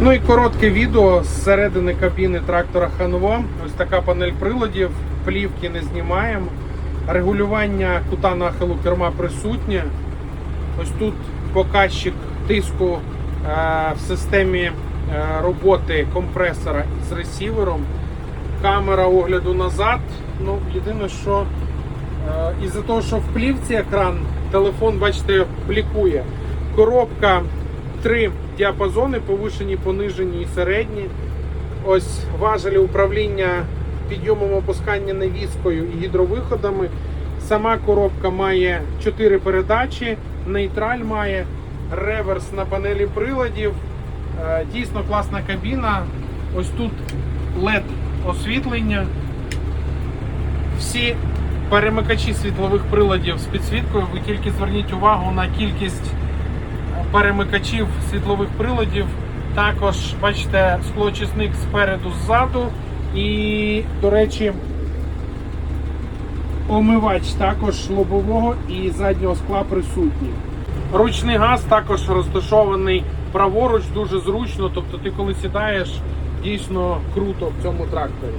Ну і коротке відео з середини кабіни трактора Ханво. Ось така панель приладів, плівки не знімаємо. Регулювання кута нахилу керма присутнє. Ось тут показчик тиску е, в системі е, роботи компресора з ресівером. Камера огляду назад. Ну, єдине, що е, із-за того, що в плівці екран, телефон, бачите, блікує. Коробка три діапазони, повишені, понижені і середні. Ось важелі управління підйомом опускання навіскою і гідровиходами. Сама коробка має 4 передачі, нейтраль має, реверс на панелі приладів. Е, Дійсно класна кабіна. Ось тут LED освітлення. Всі перемикачі світлових приладів з підсвіткою. Ви тільки зверніть увагу на кількість перемикачів світлових приладів. Також бачите склоочисник спереду ззаду. І, до речі, омивач також лобового і заднього скла присутній. Ручний газ також розташований праворуч, дуже зручно. Тобто ти коли сідаєш, дійсно круто в цьому тракторі.